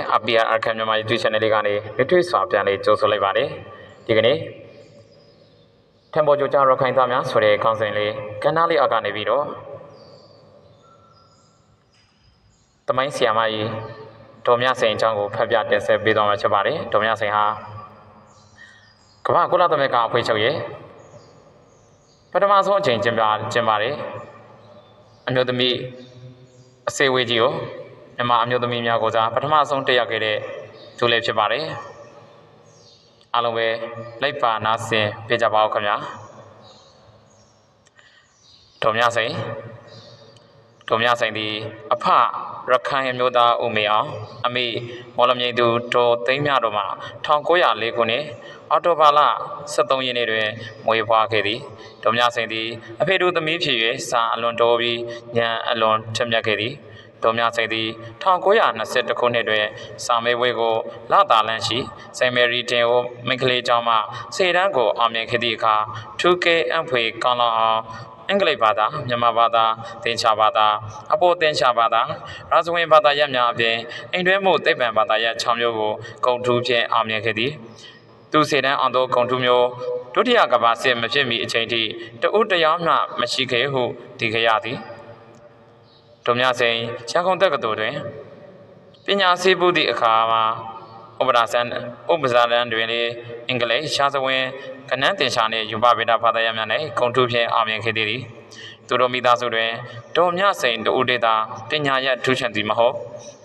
ကျွန်တော်တို့ရဲ့ APR အခမ်းမြန်မာ YouTube Channel လေးကနေမြထွေးစွာပြန်လေးကြိုဆိုလိုက်ပါတယ်ဒီကနေ့ထံပေါ်ကြိုကြားရခိုင်သားများဆိုတဲ့ခေါင်းစဉ်လေးကဏ္ဍလေးအောက်ကနေပြီးတော့တမိုင်းဆီယာမကြီးဒေါ်မြစိန်အကြောင်းကိုဖတ်ပြတင်ဆက်ပေးသွားမှာဖြစ်ပါတယ်ဒေါ်မြစိန်ဟာကမ္ဘာကုလသမဂ္ဂအဖွဲ့ချုပ်ရဲ့ပထမဆုံးအချိန်ကျင်းပကျင်းပါတယ်အမျိုးသမီးအစေအဝေးကြီးကို မြန်မာအမျိုးသမီးများကိုစားပထမဆုံးတက်ရောက်ခဲ့တဲ့သူလေးဖြစ်ပါတယ်အားလုံးပဲလိုက်ပါနားဆင်ပြကြပါဦးခင်ဗျာဒေါ်မြစိန်ဒေါ်မြစိန်ဒီအဖရခိုင်အမျိုးသားဦးမေအောင်အမေမော်လမြိတ်သူဒေါ်သိန်းမြတော်မှာ1904ခုနှစ်အော်တိုဘာလ23ရက်နေ့တွင်မွေးဖွားခဲ့သည်ဒေါ်မြစိန်သည်အဖေတို့သမီးဖြစ်၍စာအလွန်တော်ပြီးညံအလွန်ထက်မြက်ခဲ့သည် ဒေါ်မြစိန်သည်1922ခုနှစ်တွင်စာမေးပွဲကိုလသာလန့်ရှိစိန်မေရီတင်ကိုမိန်းကလေးကျောင်းမှစေတန်းကိုအောင်မြင်ခဲ့သည့်အခါ 2K အံဖွေကောင်းလောင်အောင်အင်္ဂလိပ်ဘာသာမြန်မာဘာသာသင်္ချာဘာသာအပိုသင်္ချာဘာသာရာဇဝင်ဘာသာရပ်များအပြင်အိမ်တွဲမှုသိပ္ပံဘာသာရပ်6မျိုးကိုဂုံထူးဖြင့်အောင်မြင်ခဲ့သည်သူစေတန်းအောင်သောဂုံထူးမျိုးဒုတိယကမ္ဘာစစ်မဖြစ်မီအချိန်ထိတဦးတယောက်မှမရှိခဲ့ဟုသိခဲ့ရသည် ဒုံမြစိန်ရန်ကုန်တက္ကသိုလ်တွင်ပညာစေဖို့သည့်အခါမှာဥပဒါဆန်ဥပဇာလန်တွင်လေအင်္ဂလိပ်ရှားစဝင်ကနန်းတင်ရှာနှင့်ယူပဗေဒဘာသာရပ်များ၌ဂုံထူးဖြင့်အောင်မြင်ခဲ့သည်သူတို့မိသားစုတွင်ဒေါ်မြစိန်တဦးဒေတာပညာရပ်ထူးချွန်သည်မဟုတ်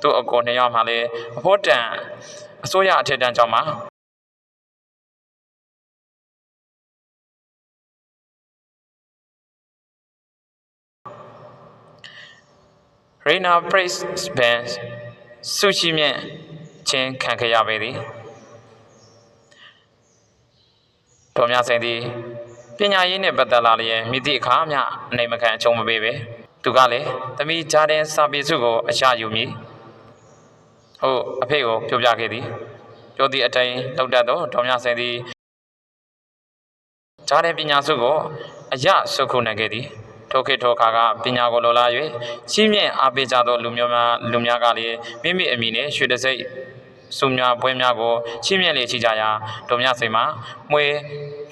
သူအကိုနှစ်ယောက်မှလည်းအဖို့တန်အစိုးရအထက်တန်းကျောင်းမှာ Reina Praise Band ဆုရှိမြင့်ချင်းခံခဲ့ရပေသည်တော်များစိန်သည်ပညာရေးနှင့်ပတ်သက်လာလျက်မိသည့်အခါမျှအနေမခံအချုံမပေးပဲသူကလည်းသမီးဂျာဒန်စာပေစုကိုအရှာယူမည်ဟုတ်အဖေကိုပြောပြခဲ့သည်ပြောသည့်အတိုင်းလောက်တတ်သောတော်များစိန်သည်ဂျာဒန်ပညာစုကိုအယဆုခုနိုင်ခဲ့သည် ထိုခေတ်ထိုအခါကပညာကိုလိုလား၍ချင်းမြင့်အားပေးကြသောလူမျိုးများလူများကလည်းမိမိအမိနှင့်ရွှေတစိတ်စုများပွဲများကိုချင်းမြင့်လေရှိကြရာဒုံမြစိန်မှာမွေ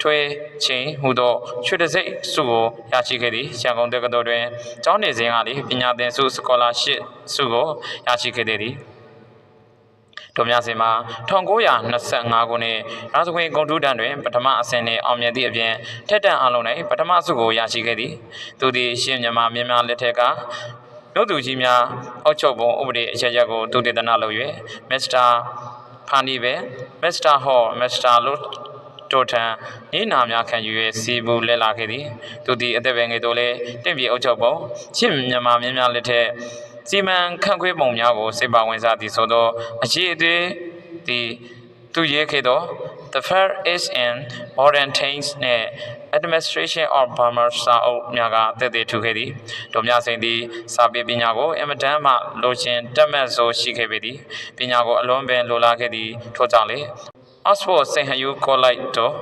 ထွေးချင်းဟူသောရွှေတစိတ်စုကိုရရှိခဲ့သည်ရန်ကုန်တက္ကသိုလ်တွင်ကျောင်းနေစဉ်ကလည်းပညာသင်စုစကောလာရှစ်စုကိုရရှိခဲ့သည် ဒုံမြစင်မှာ1925ခုနှစ်ရာဇဝင်ဂုံတူးတန်းတွင်ပထမအဆင့်နှင့်အောင်မြင်သည့်အပြင်ထက်တန်အလုံး၌ပထမဆုကိုရရှိခဲ့သည်သူသည်ရှင်မြန်မာမြင်းများလက်ထက်ကမြို့သူကြီးများအောက်ချုပ်ပုံဥပဒေအချက်အချက်ကိုသူတည်တနာလုပ်၍မစ္စတာဖာနီပဲမစ္စတာဟော့မစ္စတာလို့တို့ထံဤနာများခံယူ၍စီဘူးလဲလာခဲ့သည်သူသည်အသက်ပဲငယ်တော်လဲတင့်ပြေအုပ်ချုပ်ပုံရှင်မြန်မာမြင်းများလက်ထက် စီမံခန့်ခွဲပုံများကိုစေပါဝင်စားသည်ဆိုသောအရေးအသေးသည်သူရေးခဲ့သော The Fair is in Modern Things နဲ့ Administration of Burma စာအုပ်များကတည်တည်ထူခဲ့သည်ဒုံမြစိန်သည်စာပေပညာကိုအင်မတန်မှလိုချင်တက်မှတ်ဆိုရှိခဲ့ပေသည်ပညာကိုအလွန်ပင်လိုလားခဲ့သည်ထို့ကြောင့်လေ Oxford St. Hugh College တို့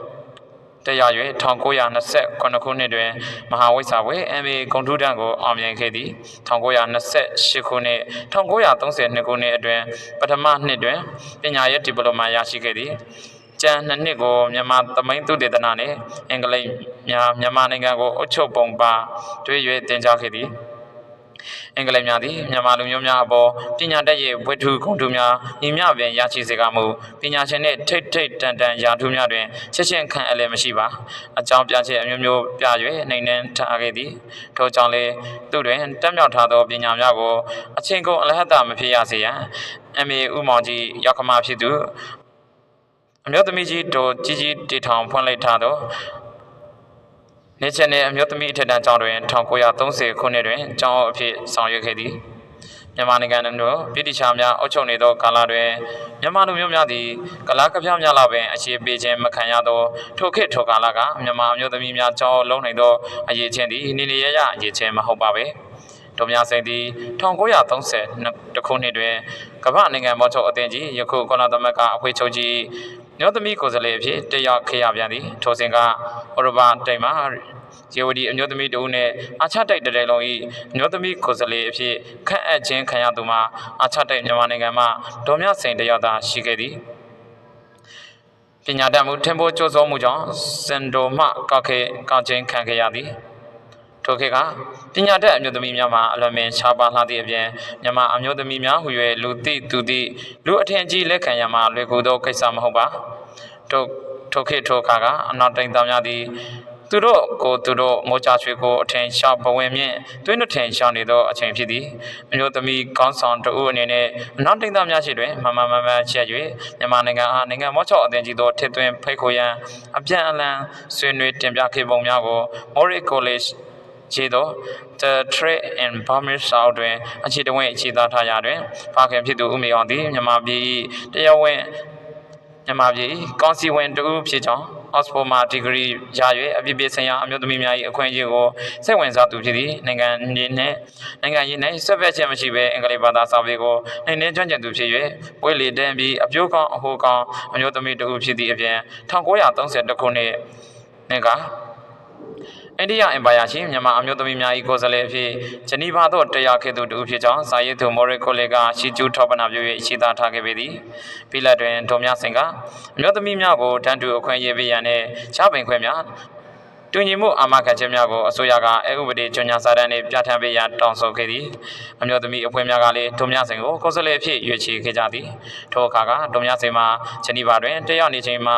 တရား၍1929ခုနှစ်တွင်မဟာဝိဇ္ဇာဘွဲ MA ဂုဏ်ထူးတန်းကိုအောင်မြင်ခဲ့သည်1928ခုနှစ်1932ခုနှစ်အတွင်းပထမနှစ်တွင်ပညာရေးဒီပလိုမာရရှိခဲ့သည်ကျန်နှစ်နှစ်ကိုမြန်မာသမိုင်းသုတေသနနှင့်အင်္ဂလိပ်များမြန်မာနိုင်ငံကိုအုပ်ချုပ်ပုံပါတွေ့၍တင်ကြားခဲ့သည် အင်္ဂလိပ်များသည်မြန်မာလူမျိုးများအပေါ်ပညာတတ်ရဲ့ဝတ္ထုဂုဏ်ထူးများညီမျှပင်ရရှိစေကမူပညာရှင်နှင့်ထိတ်ထိတ်တန်တန်ရာထူးများတွင်ချက်ချင်းခံအပ်လည်းမရှိပါအကြောင်းပြချက်အမျိုးမျိုးပြ၍နှိမ်နှင်းထားခဲ့သည်ထို့ကြောင့်လေသူတွင်တက်မြောက်ထားသောပညာများကိုအချင်းကုန်အလဟတမဖြစ်ရစေရန်အမေဥမောင်ကြီးရောက်ခမဖြစ်သူအမျိုးသမီးကြီးတို့ကြီးကြီးတီထောင်ဖွင့်လိုက်ထားသော နေချက်နှင့်အမျိုးသမီးအထက်တန်းကျောင်းတွင်1930ခုနှစ်တွင်ကျောင်းအုပ်အဖြစ်ဆောင်ရွက်ခဲ့သည်မြန်မာနိုင်ငံတို့ပြည်တိချာများအုပ်ချုပ်နေသောကာလတွင်မြန်မာလူမျိုးများသည်ကလာကပြများလာပင်အခြေပေးခြင်းမခံရသောထိုခေတ်ထိုကာလကမြန်မာအမျိုးသမီးများကျောင်းလုံးနိုင်သောအရေးချင်းသည်နေနေရရအရေးချင်းမဟုတ်ပါပဲဒုံမြစိန်သည်1930ခုနှစ်တွင်ကမ္ဘာနိုင်ငံမော်ချုပ်အသင်းကြီးယခုကုလသမဂ္ဂအဖွဲ့ချုပ်ကြီး မြို့သမီးကိုယ်စားလှယ်အဖြစ်တက်ရောက်ခဲ့ရပြန်သည်ထိုစဉ်ကဩရဘတိမ်မှာရေဝတီအမျိုးသမီးတဦးနဲ့အာချတိုက်တစ်တဲလုံး၏အမျိုးသမီးကိုယ်စားလှယ်အဖြစ်ခန့်အပ်ခြင်းခံရသူမှာအာချတိုက်မြန်မာနိုင်ငံမှဒေါ်မြစိန်တယောက်သာရှိခဲ့သည်ပညာတတ်မှုထင်ပေါ်ကြိုးစိုးမှုကြောင့်စင်ဒိုမှကောက်ခဲကောက်ခြင်းခံခဲ့ရသည်ထိုခေတ်ကပညာတတ်အမျိုးသမီးများမှာအလွန်ပင်ရှားပါလှသည့်အပြင်မြန်မာအမျိုးသမီးများဟူ၍လူသိသူသိလူအထင်ကြီးလက်ခံရမှာလွယ်ကူသောကိစ္စမဟုတ်ပါ ထိုထိုခေတ်ထိုအခါကအနောက်တိုင်းသားများသည်သူတို့ကိုသူတို့မိုးချချွေကိုအထင်ရှားဘဝင်မြင့်တွင်းထင်ရှားနေသောအချိန်ဖြစ်သည်အမျိုးသမီးကောင်းဆောင်တဦးအနေနဲ့အနောက်တိုင်းသားများရှိတွင်မမမမချက်၍မြန်မာနိုင်ငံအားနိုင်ငံမောချော့အသင်းကြီးသောထစ်သွင်းဖိတ်ခေါ်ရန်အပြန်အလှန်ဆွေးနွေးတင်ပြခဲ့ပုံများကို Mori College ခြေသော The Trade in Burmese South တွင်အခြေတဝင့်အခြေသားထားရာတွင်ဖခင်ဖြစ်သူဦးမေအောင်သည်မြန်မာပြည်၏တရားဝင် မြန်မာပြည်၏ကောင်စီဝင်တဦးဖြစ်ကြောင်း Oxford မှာဒီဂရီရ၍အပြည့်ပြည့်ဆိုင်ရာအမျိုးသမီးများ၏အခွင့်အရေးကိုစိတ်ဝင်စားသူဖြစ်သည်နိုင်ငံရေးနှင့်နိုင်ငံရေး၌ဆွဲဖက်ခြင်းမရှိဘဲအင်္ဂလိပ်ဘာသာစာပေကိုနိုင်နေကျွမ်းကျင်သူဖြစ်၍ပွဲလေတန်းပြီးအပြိုးကောင်းအဟိုးကောင်းအမျိုးသမီးတဦးဖြစ်သည့်အပြင်1932ခုနှစ်နှစ်က အိန္ဒိယအင်ပါယာရှိမြန်မာအမျိုးသမီးများ၏ကိုယ်စားလှယ်အဖြစ်ဂျနီဗာသို့တက်ရောက်ခဲ့သူတူဖြစ်ကြောင်းစာရေးသူမော်ရီကိုလေကရှီကျူးထောက်ပံ့ပြု၍ရှင်းသားထားခဲ့ပေသည်ပြီးလက်တွင်ဒုံမြစင်ကအမျိုးသမီးများကိုတန်တူအခွင့်အရေးပေးရန်နှင့်ချပင်ခွင့်များ တူညီမှုအာမခံချက်များကိုအစိုးရကအဥပဒေကျွမ်းကျင်စာတမ်းနှင့်ပြဋ္ဌာန်းပေးရန်တောင်းဆိုခဲ့သည်အမျိုးသမီးအဖွဲ့များကလည်းဒုံမြစင်ကိုကိုယ်စားလှယ်အဖြစ်ရွေးချယ်ခဲ့ကြသည်ထိုအခါကဒုံမြစင်မှာဂျနီဗာတွင်တက်ရောက်နေချိန်မှာ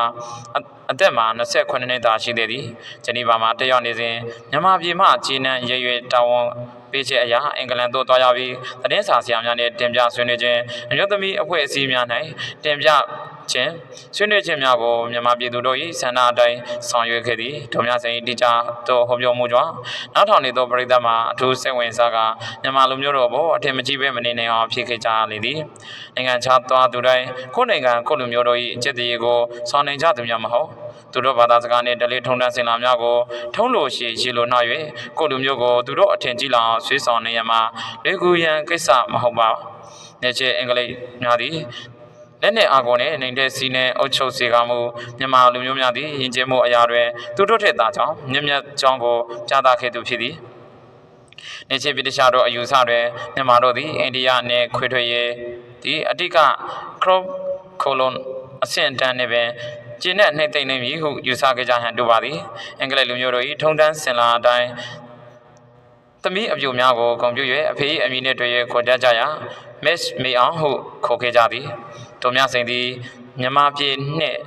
အအသက်မှာ28နှစ်သာရှိသေးသည်ဂျနီဗာမှာတက်ရောက်နေစဉ်မြန်မာပြည်မှဂျီနန်ရွရွတာဝန်ပေးချက်အရာအင်္ဂလန်သို့တွားရောက်ပြီးသတင်းစာဆရာများနှင့်တင်ပြဆွေးနွေးခြင်းအမျိုးသမီးအဖွဲ့အစည်းများ၌တင်ပြ ခြင်းဆွေးနွေးခြင်းများကိုမြန်မာပြည်သူတို့၏ဆန္ဒအတိုင်းဆောင်ရွက်ခဲ့သည်ဒုံမြစိန်တိကျသောဟောပြောမှုကြောင့်နောက်ထောင်နေသောပြည်သက်မှာအထူးစိတ်ဝင်စားကမြန်မာလူမျိုးတို့ဘောအထင်မကြီးပဲမနေနိုင်အောင်ဖြစ်ခဲ့ကြလေသည်နိုင်ငံခြားသွားသူတိုင်းကိုယ်နိုင်ငံကိုယ်လူမျိုးတို့၏အကျင့်တရားကိုဆောင်နိုင်ကြသူများမဟုတ်သူတို့ဘာသာစကားနဲ့ဒလေးထုံတန်းစင်လာများကိုထုံးလို့ရှိရေလိုနှောက်၍ကိုယ်လူမျိုးကိုသူတို့အထင်ကြီးလောင်ဆွေးဆောင်နေရမှာလေကူရန်ကိစ္စမဟုတ်ပါ။နေချေအင်္ဂလိပ်များသည် လက်နဲ့အာကုန်နဲ့နေတဲ့စီနဲ့အုတ်ချုပ်စေကမှုမြန်မာလူမျိုးများသည်ယဉ်ကျေးမှုအရာတွင်သူတို့ထက်သာကြောင်းမြင့်မြတ်ကြောင်းကိုကြားသာခဲ့သူဖြစ်သည်။နေချေပိတရှာတို့အယူဆတွင်မြန်မာတို့သည်အိန္ဒိယနှင့်ခွေထွေရေးသည်အတိကခရိုကိုလွန်အဆင့်အတန်းနှင့်ပင်ကျင်းနဲ့နှိမ့်သိမ့်နေပြီဟုယူဆခဲ့ကြဟန်တူပါသည်အင်္ဂလိပ်လူမျိုးတို့၏ထုံတန်းစင်လာအတိုင်းသမီးအပြိုများကိုဂုံပြွ၍အဖေ၏အမည်နှင့်တွေ့၍ခေါ်တတ်ကြရာ Miss မေအောင်ဟုခေါ်ခဲ့ကြသည် တို့များစိန်သည်မြန်မာပြည်နှင့်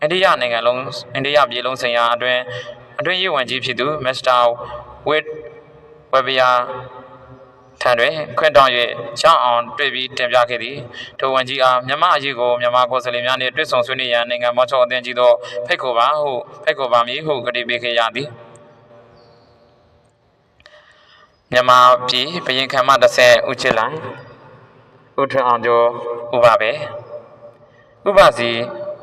အိန္ဒိယနိုင်ငံလုံးအိန္ဒိယပြည်လုံးဆိုင်ရာအတွင်အတွင်ရေးဝန်ကြီးဖြစ်သူ Mr. Wade Webber ထံတွင်ခွင့်တောင်း၍ချောင်းအောင်တွေ့ပြီးတင်ပြခဲ့သည်ထိုဝန်ကြီးအားမြန်မာအရေးကိုမြန်မာကိုယ်စားလှယ်များနှင့်တွေ့ဆုံဆွေးနွေးရန်နိုင်ငံမော်ချောအသင်းကြီးသို့ဖိတ်ခေါ်ပါဟုဖိတ်ခေါ်ပါမည်ဟုကတိပေးခဲ့ရသည်မြန်မာပြည်ဘရင်ခံမ30ဦးချစ်လို င်ဦးထွန်းအောင်ကျော်ဥပါပဲဥပစီ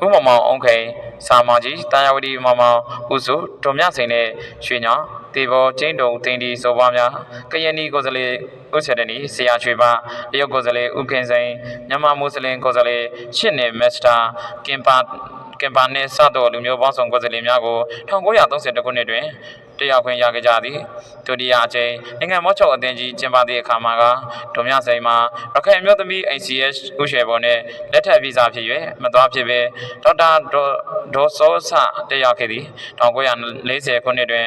ဥမမောင်အောင်ခိန်စာမောင်ကြီးတာယာဝတီမောင်မောင်ဦးစုဒုံမြစိန်နဲ့ရွှေညောင်တေဘောချင်းတုံတင်ဒီစောပွားများကယနီကိုယ်စားလှယ်ဥစ္စေတနီဆရာရွှေပါတရုတ်ကိုယ်စားလှယ်ဥခင်စိန်မြန်မာမွတ်စလင်ကိုယ်စားလှယ်ရှစ်နေမစ္စတာကင်ပါကင်ပါနဲ့စသောလူမျိုးပေါင်းစုံကိုယ်စားလှယ်များကို1932ခုနှစ်တွင် တရားခွင့်ရခဲ့ကြသည်ဒုတိယအကြိမ်နိုင်ငံမော့ချောအသင်းကြီးကျင်းပသည့်အခါမှာကဒုံမြစိန်မှာရခိုင်အမျိုးသမီး ACS ဥရှယ်ပေါ်နဲ့လက်ထပ်ဗီဇဖြစ်၍မသွားဖြစ်ပဲဒေါက်တာဒေါ်စောဆတက်ရောက်ခဲ့သည်1940ခုနှစ်တွင်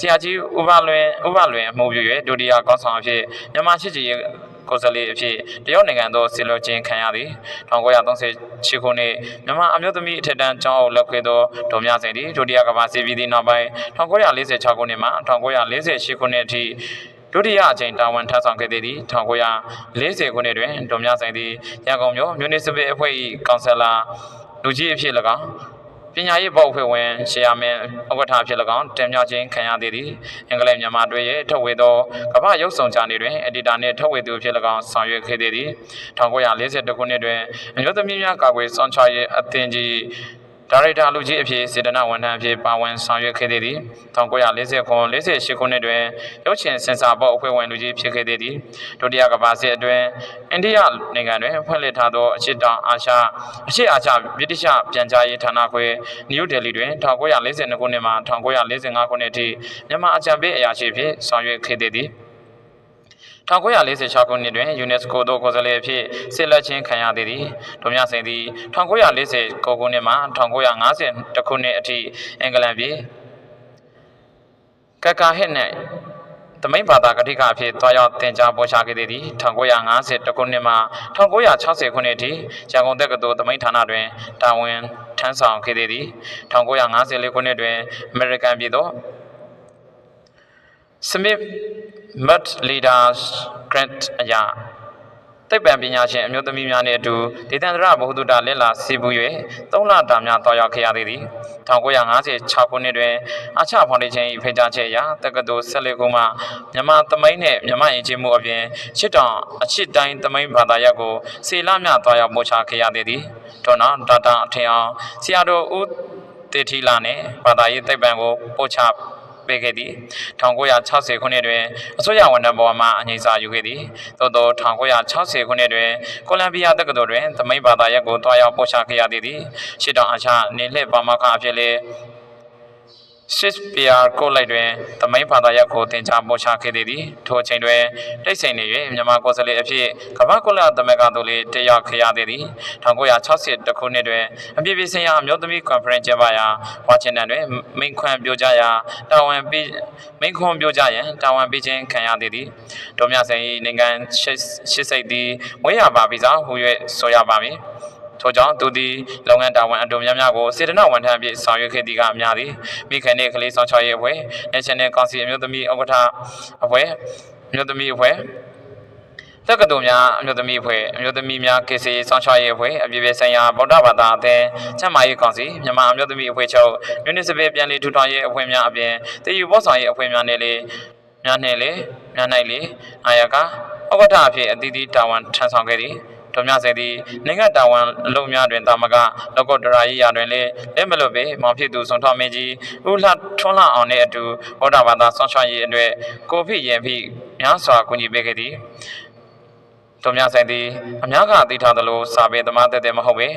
ဆရာကြီးဥပလွင်ဥပလွင်အမှုပြု၍ဒုတိယကောင်းဆောင်အဖြစ်မြန်မာရှိချီ ကိုယ်စားလှယ်အဖြစ်တရုတ်နိုင်ငံသို့ဆင်လွှတ်ခြင်းခံရသည်1938ခုနှစ်မြန်မာအမျိုးသမီးအထက်တန်းကျောင်းအုပ်လက်ခွေသောဒေါ်မြစိန်သည်ဒုတိယကမ္ဘာစစ်ပြည်သည့်နောက်ပိုင်း1946ခုနှစ်မှ1948ခုနှစ်အထိဒုတိယအကြိမ်တာဝန်ထမ်းဆောင်ခဲ့သည်1940ခုနှစ်တွင်ဒေါ်မြဆိုင်သည်ရန်ကုန်မြို့မြူနီစပယ်အဖွဲ့၏ကောင်ဆယ်လာလူကြီးအဖြစ်၎င်း ပညာရေးဘောက်ဖွဲ့ဝင်ရှေယာမင်းဥက္ကဋ္ဌဖြစ်၎င်းတင်မြှောက်ခြင်းခံရသည်သည်အင်္ဂလိပ်မြန်မာတွေရဲ့ထုတ်ဝေသောကမ္ဘာရုပ်ဆောင်ချာနေတွင်အက်ဒီတာနှင့်ထုတ်ဝေသူဖြစ်၎င်းဆောင်ရွက်ခဲ့သည်1942ခုနှစ်တွင်အမျိုးသမီးများကာကွယ်စောင့်ချရေးအသင်းကြီး ဒါရိုက်တာလူကြီးအဖြစ်စေတနာဝန်ထမ်းအဖြစ်ပါဝင်ဆောင်ရွက်ခဲ့သေးသည်1940ခု48ခုနှစ်တွင်ရုပ်ရှင်စင်ဆာဘော့အဖွဲ့ဝင်လူကြီးဖြစ်ခဲ့သေးသည်ဒုတိယကမ္ဘာစစ်အတွင်းအိန္ဒိယနိုင်ငံတွင်ဖွင့်လှစ်ထားသောအချစ်တောင်အာရှအချစ်အာရှဗြိတိရှပြန်ကြားရေးဌာနခွဲနယူးဒေလီတွင်1942ခုနှစ်မှ1945ခုနှစ်ထိမြန်မာအကြံပေးအရာရှိဖြစ်ဆောင်ရွက်ခဲ့သေးသည် 1946ခုနှစ်တွင် UNESCO သို့ကိုယ်စားလှယ်အဖြစ်ဆက်လက်ခြင်းခံရသည်သည်ဒုမြစိန်သည်1949ခုနှစ်မှ1950ခုနှစ်အထိအင်္ဂလန်ပြည်ကကာဟစ်နှင့်သမိန်ဘာသာကတိကအဖြစ်တွားရောက်တင် जा ပေါ်ချခဲ့သည်1950ခုနှစ်မှ1960ခုနှစ်အထိရန်ကုန်တက္ကသိုလ်သမိန်ဌာနတွင်တာဝန်ထမ်းဆောင်ခဲ့သည်1954ခုနှစ်တွင်အမေရိကန်ပြည်သို့ Smith Mud Leaders Grant အရာသိပ္ပံပညာရှင်အမျိုးသမီးများနှင့်အတူဒေသန္တရဘဟုတုတလက်လာစီပူ၍သုံးလတာများတွားရောက်ခဲ့ရသည်1956ခုနှစ်တွင်အာချဖောင်ဒေးရှင်း၏ဖိတ်ကြားချက်အရတက္ကသိုလ်14ခုမှမြန်မာသမိုင်းနှင့်မြန်မာယဉ်ကျေးမှုအပြင်ရှစ်တောင်အချစ်တိုင်းသမိုင်းဘာသာရပ်ကိုစေလမြတွားရောက်ပို့ချခဲ့ရသည်ထို့နောက်ဒေါက်တာအထင်အောင်ဆရာတော်ဦးတေထီလာနှင့်ဘာသာရေးသိပ္ပံကိုပို့ချ ပေးခဲ့သည်1960ခုနှစ်တွင်အစိုးရဝန်ထမ်းဘဝမှအငြိမ်းစာယူခဲ့သည်သို့သော1960ခုနှစ်တွင်ကိုလံဘီယာတက္ကသိုလ်တွင်သမိန်ဘာသာရပ်ကိုတွားရောက်ပို့ချခဲ့ရသည်သည်ရှစ်တောင်အာရှနေလှည့်ပါမခအဖြစ်လေ ရှစ်ပီယာကိုလိုက်တွင်သမိန်ဘာသာရပ်ကိုတင် जा ပို့ချခဲ့သည်ထိုအချိန်တွင်တိတ်ဆိန်နေ၍မြန်မာကိုယ်စားလှယ်အဖြစ်ကမ္ဘာကုလသမဂ္ဂသို့လေတက်ရောက်ခဲ့ရသည်1960ခုနှစ်တွင်အပြည့်ပြည့်စင်ရာအမျိုးသမီးကွန်ဖရင့်ကျင်းပရာဝါရှင်တန်တွင်မိန်ခွန်းပြောကြားရာတာဝန်ပေးမိန်ခွန်းပြောကြားရန်တာဝန်ပေးခြင်းခံရသည်ဒေါ်မြစိန်၏နိုင်ငံရှစ်ရှစ်စိတ်သည်ဝေးရပါပြီစားဟူ၍ဆိုရပါမည် ထို့ကြောင့်သူသည်လုပ်ငန်းတာဝန်အတူများများကိုစေတနာဝန်ထမ်းအဖြစ်ဆောင်ရွက်ခဲ့သည်ကအများသည်မိခင်နှင့်ကလေးဆောင်ချရေးအဖွဲ့ National Council အမျိုးသမီးဥက္ကဋ္ဌအဖွဲ့အမျိုးသမီးအဖွဲ့တက္ကသိုလ်များအမျိုးသမီးအဖွဲ့အမျိုးသမီးများကေစီဆောင်ချရေးအဖွဲ့အပြည်ပြည်ဆိုင်ရာဗုဒ္ဓဘာသာအသင်းကျန်းမာရေးကောင်စီမြန်မာအမျိုးသမီးအဖွဲ့ချုပ် Municipal ပြန်လည်ထူထောင်ရေးအဖွဲ့များအပြင်တည်ယူပို့ဆောင်ရေးအဖွဲ့များနဲ့လေများနဲ့လေများ၌လေအာရကဥက္ကဋ္ဌအဖြစ်အသီးသီးတာဝန်ထမ်းဆောင်ခဲ့သည် ဒေါ်မြစေသည်နိုင်ငံတာဝန်အလုံးများတွင်တာမကလောကဒရာရေးရာတွင်လည်းလက်မလွတ်ပေမောင်ဖြစ်သူဆွန်ထောင်းမင်းကြီးဦးလှထွန်းလှအောင်နှင့်အတူဗုဒ္ဓဘာသာဆွမ်းချွမ်းရေးအတွက်ကိုဖိရင်ဖိများစွာကူညီပေးခဲ့သည်တို့များဆိုင်သည်အများကသိထားသလိုစာပေသမားတက်တဲ့မဟုတ်ပေ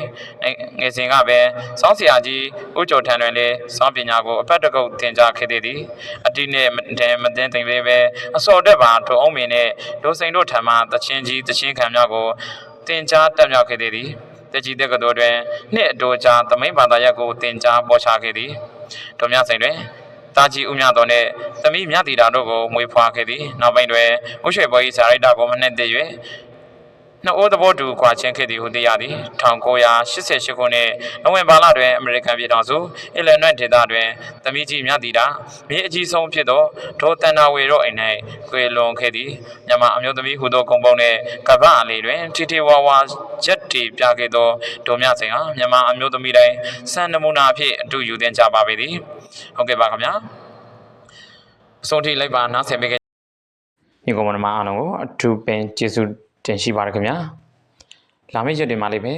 ငယ်စဉ်ကပဲစောင်းဆရာကြီးဦးကျော်ထံတွင်လည်းစောင်းပညာကိုအဖက်တကုတ်သင်ကြားခဲ့သေးသည်အတိနဲ့တည်းမသိသိပဲပဲအစော်တက်ပါထိုအောင်မင်းနဲ့ဒိုစိန်တို့ထံမှတချင်းကြီးတချင်းခံများကို တင်ကြားတက်မြောက်ခဲ့သေးသည်တကြီးတက္ကသိုလ်တွင်နှစ်အတိုကြာသမိန်ဘာသာရပ်ကိုတင်ကြားပေါ်ချခဲ့သည်တို့များဆိုင်တွင်တာကြီးဦးမြတော်နှင့်သမီးမြတီတာတို့ကိုမွေးဖွားခဲ့သည်နောက်ပိုင်းတွင်ဥရွှေဘော်ဤစာရိုက်တာကိုမနှစ်တည်း၍ နှစ်အိုးသဘောတူခွာချင်းခဲ့သည်ဟုသိရသည်1988ခုနှစ်နိုဝင်ဘာလတွင်အမေရိကန်ပြည်ထောင်စုအီလီနွိုက်ဒေသတွင်သမီးကြီးမြတီတာမြေအကြီးဆုံးဖြစ်သောဒေါ်တန်နာဝေတို့အိမ်၌ကွေလွန်ခဲ့သည်မြန်မာအမျိုးသမီးဟူသောဂုံပုံနှင့်ကပ္ပအလေးတွင်တီတီဝါဝါရက်တီပြခဲ့သောဒေါ်မြစိန်ဟာမြန်မာအမျိုးသမီးတိုင်းစံနမူနာအဖြစ်အတူယူသင်ကြပါပေသည်ဟုတ်ကဲ့ပါခင်ဗျာအဆုံးထိလိုက်ပါနားဆင်ပေးခဲ့ညီကောင်မတို့အားလုံးကိုအထူးပင်ကျေးဇူး တင်ရှိပါတယ်ခင်ဗျာလာမယ့်ရက်တွေမှာလေးပဲ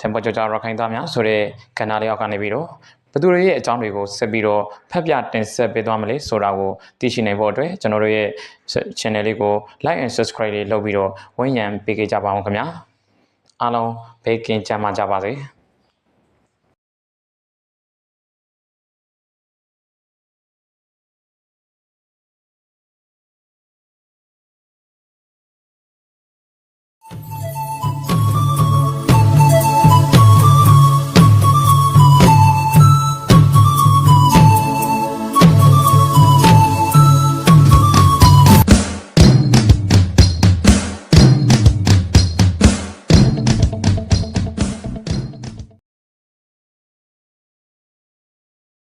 တမ်ပေါ်ကြောကြောရခိုင်သားများဆိုတဲ့ကဏ္ဍလေးအောက်ကနေပြီးတော့ဘသူတွေရဲ့အကြောင်းတွေကိုဆက်ပြီးတော့ဖတ်ပြတင်ဆက်ပေးသွားမလဲဆိုတာကိုသိရှိနိုင်ဖို့အတွက်ကျွန်တော်တို့ရဲ့ channel လေးကို like and subscribe လေးလုပ်ပြီးတော့ဝန်းရံပေးကြပါအောင်ခင်ဗျာအားလုံးဘေးကင်းကြမှာကြပါစေ